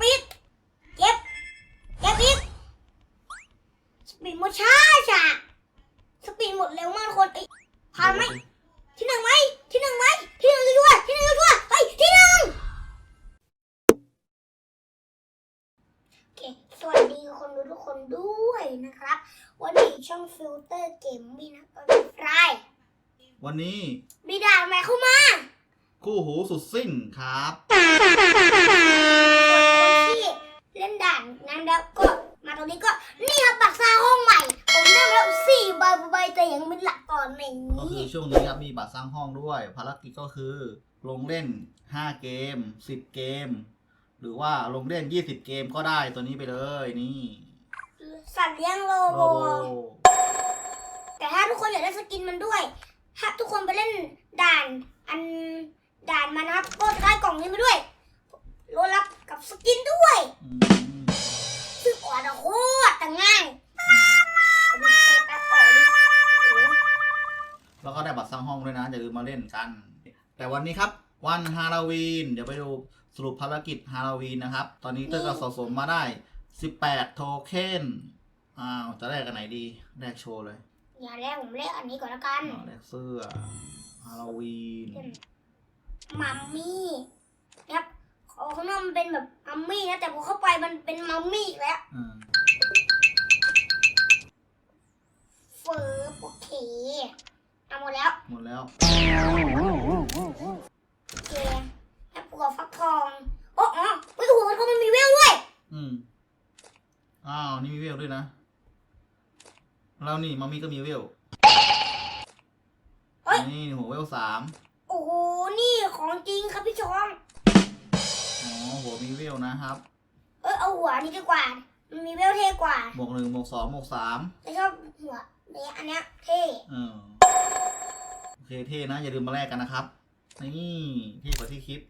ปีดเก็บเก็บอีกสปีดหมดช้าจ้ะสปีดหมดเร็วมากทุกคนเอ้ยผ่านไหมที่หนึ่งไหมที่หนึ่งไหมที่หนึ่งชัวร์ที่หนึ่งชัวร์เฮ้ยที่หนึ่งโอเคสวัสดีคนดูทุกคนด้วยนะครับ วันนี้ช่องฟิลเตอร์เกมมี่นะก็เป็นไฟวันนี้มีด่านใหม่เข้ามา คู่หูสุดซิ่งครับส่วนคนที่ เล่นด่านนั้นแล้วก็มาตรงนี้ก็นี่ครับบัตรซ่าห้องใหม่ผมได้มาแล้วสี่ใบใบแต่ยังไม่หลักตอนในก็นี้คือช่วงนี้ครับมีบัตรสร้างห้องด้วย ภารกิจก็คือ ลงเล่น 5 เกม 10 เกม หรือว่าลงเล่น 20 เกมก็ได้ตัวนี้ไปเลยนี่สัตว์เลี้ยงโลโลโบโบแต่ถ้าทุกคนอยากได้สกินมันด้วย ถ้าทุกคนไปเล่นด่านอันด่านมันนะครับก็จะได้กล่องนี้มาด้วย รถรับกับสกินด้วยอืมซึ่งอ่อนอะโคตรแต่ง่ายผมไปเตะตาต่อดิโอ้โหแล้วก็ได้บัตรสร้างห้องด้วยนะอย่าลืมมาเล่นกัน แต่วันนี้ครับ วันฮาโลวีนเดี๋ยวไปดูสรุปภารกิจฮาโลวีนนะครับ ตอนนี้เต้ยก็สะสมมาได้ 18 โทเค็นอ้าวจะแลกกันไหนดีแลกโชว์เลย อย่างแรกผมเล่นอันนี้ก่อนละกันอ้าวแลกเสื้อฮาโลวีนมัมมี่นะครับ ของข้างนอกมันเป็นแบบมัมมี่นะแต่พอเข้าไปมันเป็นมัมมี่อีกแล้วอืมเฟิร์บโอเคเอาหมดแล้วหมดแล้ว โอเคแอปเปิลฟักทองโอ้อ๋อเฮ้ยโอ้โหเขามันมีเวลด้วยอืม อ้าว นี่มีเวลด้วยนะแล้วนี่มามีก็มีเวล เฮ้ยนี่หัวเวลสามโอ้โหนี่ของจริงครับพี่ชองอ๋อ หัวมีเวลนะครับ เออเอาหัวนี้ดีกว่า มันมีเวลเท่กว่าบวกหนึ่งบวกสองบวกสามแต่ชอบหัวเนี้ยอันเนี้ยเท่เออโอเคเท่นะ อย่าลืมมาแลกกันนะครับ นี่เท่กว่าที่คิด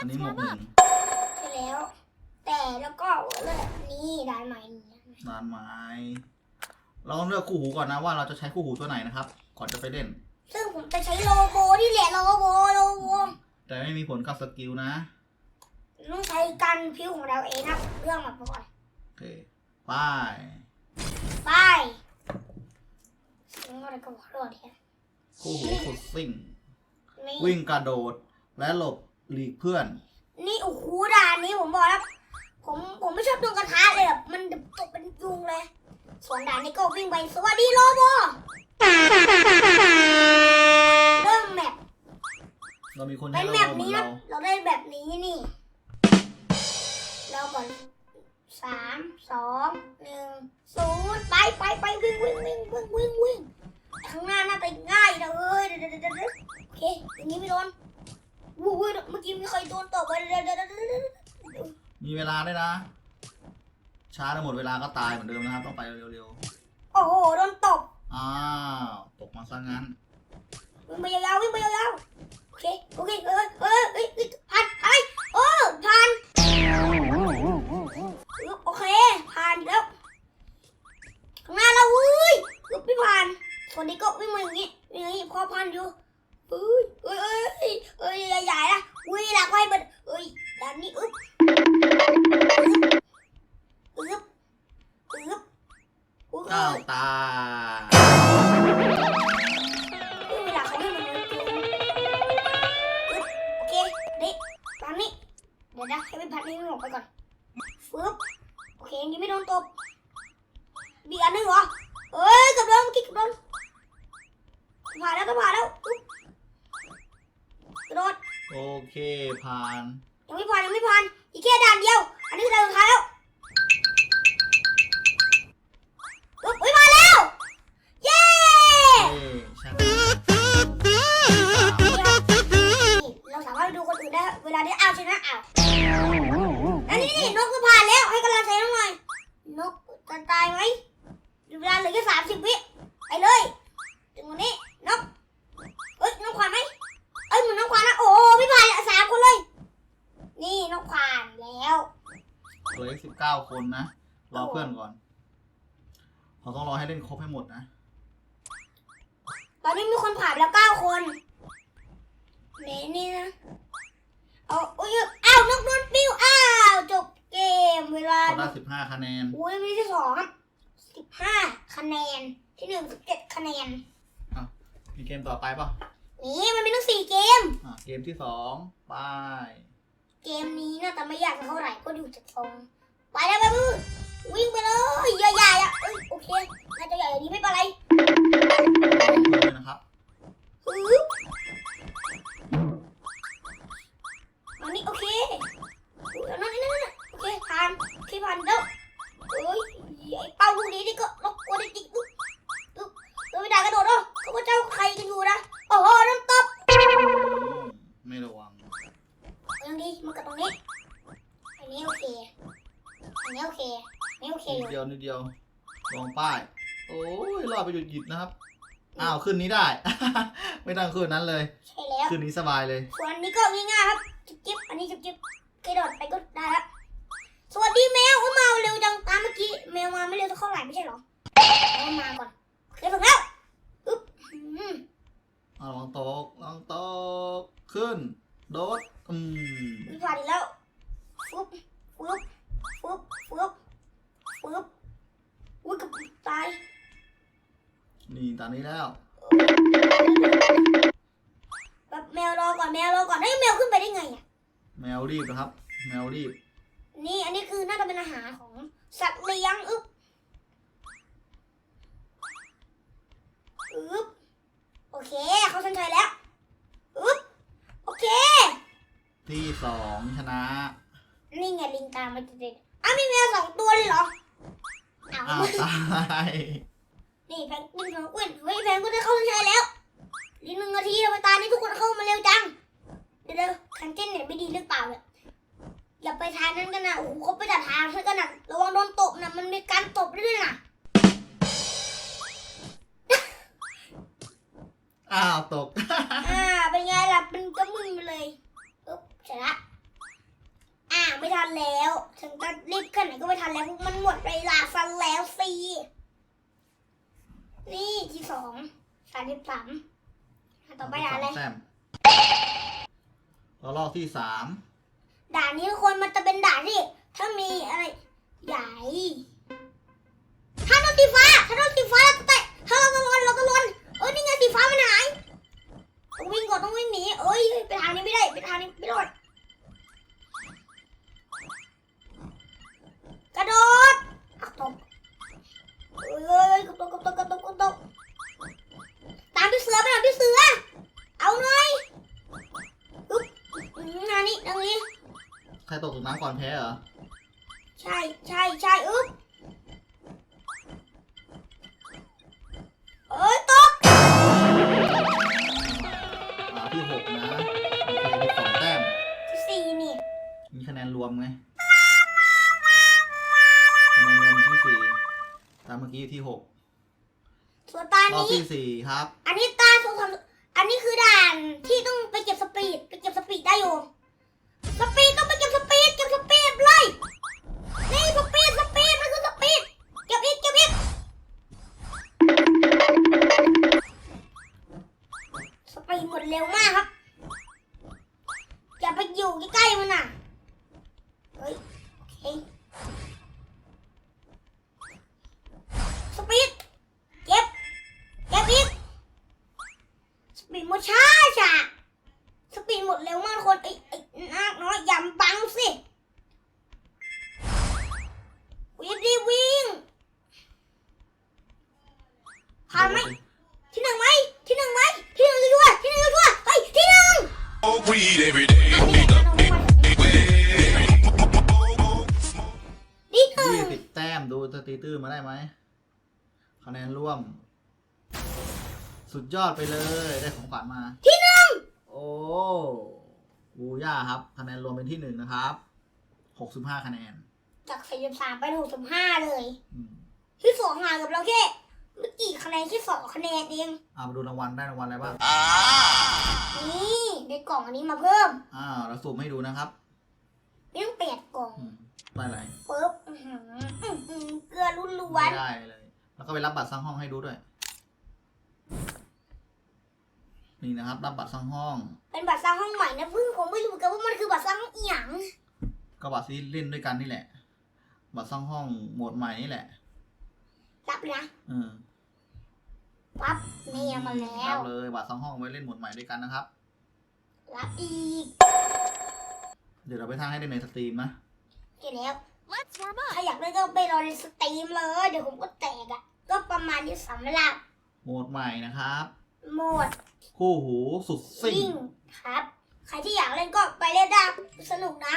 อันนี้หมวกหนึ่งใช่แล้ว แต่แล้วก็เลือกนี่ได้ใหม่นี่นานไม้เราต้องเลือกคู่หูก่อนนะว่าเราจะใช้คู่หูตัวไหนนะครับ ก่อนจะไปเล่น ซึ่งผมจะใช้โลโบนี่แหละโลโบโลโบแต่ไม่มีผลกับสกิลนะ ต้องใช้กันผิวของเราเองนะเรื่องมาก่อนโอเคไปไปสิ่งอะไรก็บอกรอดเนี่ยคู่หูสุดซิ่ง นี่วิ่งกระโดดและหลบหลีกเพื่อน นี่โอ้โหด่านนี้ผมบอกแล้วผมผมไม่ชอบโดนกระทะเลยแบบมันตกเป็นยุงเลยส่วนด่านนี้ก็วิ่งไปสวัสดีโลโบเริ่มแมปเรามีคนเป็ใช้นโลแมปโก้เหมือนี้นนะเราเราได้แบบนี้นี่ เราก่อนสามสองหนึ่งศูนย์ไปไปไปวิ่งวิ่งวิ่งวิ่งวิ่งวิ่งข้างหน้าน่าจะง่ายนะเอ้ยเดี๋ยวเดี๋ยวเดี๋ยวเดี๋ยวโอเคอย่างนี้ไม่โดนวู้วเมื่อกี้มีใครโดนตบไปเดี๋ยวเดี๋ยวเดี๋ยวเดี๋ยวมีเวลาด้วยนะ ช้าแล้วหมดเวลาก็ตายเหมือนเดิมนะครับ ต้องไปเร็วๆ โอ้โหโดนตบ อ้าว ตกมาซะงั้น วิ่งไปยาวๆวิ่งไปยาวๆโอเค โอเคเออ เก้าตาวิ่งหลักเขาให้มันเร็วขึ้นอึ๊บโอเค นี่ตอนนี้ เดี๋ยวนะให้พี่พัดนี่มันอไปก่อนฟึบโอเคอันนี้ไม่โดนตบมีอันนึงเหรอ เอ้ยเกับโดนเมื่อกี้เกับโดนผ่านแล้วก็ผ่านแล้วอึ๊บกระโดด โอเคผ่าน ยังไม่ผ่านยังไม่ผ่านอีกแค่ด่านเดียว อันนี้คือด่านสุดท้ายแล้ว ตายไหมเวลาเหลือแค่สามสิบวิไปเลยถึงวันนี้นกเอ้ยนกผ่านไหมเอ้ยเหมือนนกผ่านนะโอ้ไม่ผ่านละสามคนเลย นี่นกผ่านแล้วเหลือสิบเก้าคนนะรอเพื่อนก่อนเราต้องรอให้เล่นครบให้หมดนะตอนนี้มีคนผ่านแล้วเก้าคนนี่นี่นะเอาอุ้ยอ้าวนกโดนปิ้วอ้าวจบ สิบห้าคะแนน อุ้ยมีที่สองสิบห้าคะแนน ที่หนึ่งสิบเจ็ดคะแนน มีเกมต่อไปเปล่ะนี่มันมีทั้งสี่เกม อะเกมที่สองไป เกมนี้น่าจะไม่ยากเท่าไหร่ก็ดูจากทรงไปแล้วไปมือวิ่งไปเลยใหญ่ๆอะเอ้ยโอเคน่าจะใหญ่อย่างนี้ไม่เป็นไรเลยนะครับฮึบานโอเคผ่านแล้วเอ้ยไอ้เป้าลูกนี้นี่ก็รบกวนจริงๆอุ๊บอุ๊บเราไม่ได้กระโดดหรอกเขาก็เจ้าใครกันอยู่นะโอ้โหน้ำตบอืมไม่ระวังยังดีมันกับตรงนี้อันนี้โอเคอันนี้โอเคอันนี้โอเคนิอดยู่เดียวนิดเดียวลองป้าย โอ้ยรอดไปหยุดหยิบนะครับอ้าวขึ้นนี้ได้ ไม่ต้องขึ้นนั้นเลยใช่แล้วขึ้นนี้สบายเลยส่วนอันนี้ก็ง่ายๆครับจิ๊บจิ๊บอันนี้จิ๊บจิ๊บกระโดดไปก็ได้ครับ สวัสดีแมวอุ้ยมาเร็วจังตามเมื่อกี้แมวมาไม่เร็วเท่าไหร่ไม่ใช่เหรอแมวมาก่อนโอเคถึงแล้วอึ๊บอืมเอาลองตกลองตกขึ้น โดดอืมมีผ่านอีกแล้วฟึบฟึบฟึบฟึบฟึบอุ้ยเกับตายนี่ตอนนี้แล้ว แบบแมวรอก่อนแมวรอก่อนเฮ้ยแมวขึ้นไปได้ไงอะแมวรีบนะครับ แมวรีบ นี่อันนี้คือน่าจะเป็นอาหารของสัตว์เลี้ยงอึ๊บอึ๊บโอเคเขาเส้นชัยแล้วอึ๊บโอเค ที่สองชนะ นี่ไงลิงตามมาติดๆอ้าวมีแมวสองตัวเลยเหรออ้าวอ้าวตายนี่แพงกวินแพงกวินเฮ้ยแพงกวินได้เข้าเส้นชัยแล้วอีกหนึ่งนาทีทำไมตานี้ทุกคนเข้ามาเร็วจังเดี๋ยวๆทางเต้นเนี่ยไม่ดีหรือเปล่าเนี่ย อย่าไปทางนั้นกันนะโอ้โหเขาไปดัดทางให้กันนะระวังโดนตบนะมันมีการตบด้วยนะอ้าวตก อ่าเป็นไงล่ะเป็นกระมึนไปเลยปึ๊บเสร็จละอ่าไม่ทันแล้วถึงจะรีบขึ้นไหนก็ไม่ทันแล้วพวกมันหมดเวลาซันแล้วสินี่ที่สองสามสิบสามต่อไปด่านอะไร แต้มแล้วรอบที่สาม ด่านนี้ทุกคนมันจะเป็นด่านที่ ถ้ามีอะไรใหญ่ถ้าโดนสีฟ้าถ้าโดนสีฟ้าเราจะเตะถ้าเราตะลนเราตะลนเอ้ยนี่ไงสีฟ้ามันหายต้องวิ่งก่อนต้องวิ่งหนีเอ้ยไปทางนี้ไม่ได้ไปทางนี้ไม่รอดกระโดดอักตบเอ้ยกระตกกระตกกระตกกระตกตามพี่เสือไปหน่อยพี่เสือเอาหน่อยอึ๊บอืมทานี้ทางนี้ ใครตกตกน้ำก่อนแพ้เหรอ ใช่ใช่ใช่อึ๊บเอ้ยตกอ่าที่หกนะ โอเคที่สองแต้ม ที่สี่นี่มีคะแนนรวมไง คะแนนรวมที่สี่ตามเมื่อกี้ที่หกส่วนตารอบนี้ ที่สี่ครับ อันนี้ตาสุดอันนี้คือด่านที่ต้องไปเก็บสปีดไปเก็บสปีดได้อยู่ สปีดต้องไป เก็บสปีดเก็บสปีดเลยนี่สปีดสปีดมันคือสปีดเก็บอีกเก็บอีกสปีดหมดเร็วมากครับอย่าไปอยู่ใกล้ๆมันน่ะเฮ้ยโอเคสปีดเก็บเก็บอีกสปีดหมดช้าจ้ะสปีดหมดเร็วมากคนไอ้ไอ้นาคน้อยอย่ามาบังสิวิ่งดิวิ่งผ่านไหมที่หนึ่งไหมที่หนึ่งไหมที่หนึ่งชัวร์ที่หนึ่งชัวร์ไปที่หนึ่ง Smoke weed every day. อันนี้เราไม่มาถึงนี่หนึ่ยี่งสิบแต้มดูสตรีตื้อมาได้ไหมคะแนนร่วม สุดยอดไปเลยได้ของขวัญมา ที่หนึ่งโอ้บูย่าครับ คะแนนรวมเป็นที่หนึ่งนะครับหกสิบห้าคะแนนจากสี่สิบสามไปหกสิบห้าเลย อืมที่สองห่างกับเราแค่ไม่กี่คะแนนแค่สองคะแนนเองเอามาดูรางวัลได้รางวัลอะไรบ้างนี่ได้ก ล่องอันนี้มาเพิ่มอ้าวเราสูมให้ดูนะครับมีตั้งแปดกล่องอืมได้อะไรปุ๊บอื้อหืออื้อหือเกลือล้วนไม่ได้เลย แล้วก็ไปรับบัตรสร้างห้องให้ดูด้วย นี่นะครับ รับบัตรสร้างห้อง ๆเป็นบัตรสร้างห้องใหม่นะเพิ่งผมไม่รู้เหมือนกันว่ามันคือบัตรสร้างห้องอีหยังก็บัตรที่เล่นด้วยกันนี่แหละ บัตรสร้างห้องโหมดใหม่นี่แหละรับเลยนะเออปั๊บนี่เอามาแล้รัวบเลยบัตรสร้างห้องไว้เล่นโหมดใหม่ด้วยกันนะครับ รับอีกเดี๋ยวเราไปทางให้ได้ในสตรีมนะเก็บแล้ว Let's warm up. ถ้าอยากได้ก็ไปรอในสตรีมเลย เดี๋ยวผมก็แตกอะ ก็ประมาณนี้สำหรับโหมดใหม่นะครับ โหมดคู่หูสุดซิ่วิ่งงครับ ใครที่อยากเล่นก็ไปเล่นได้สนุกนะ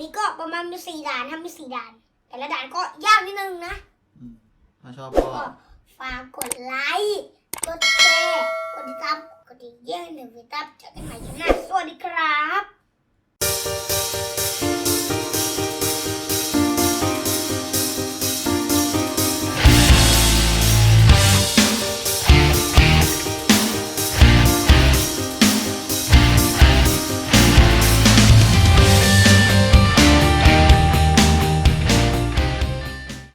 นี่ก็ประมาณมีสี่ด่านทำมีสี่ด่าน แต่ละด่านก็ยากนิดนึงนะ อืมถ้าชอบก็ ก็ฝากกดไลค์ กดแชร์ กดติดตาม กดดิ่งเยี่ยมหนึ่งวิตามเจอกันใหม่คลิปหน้าสวัสดีครับ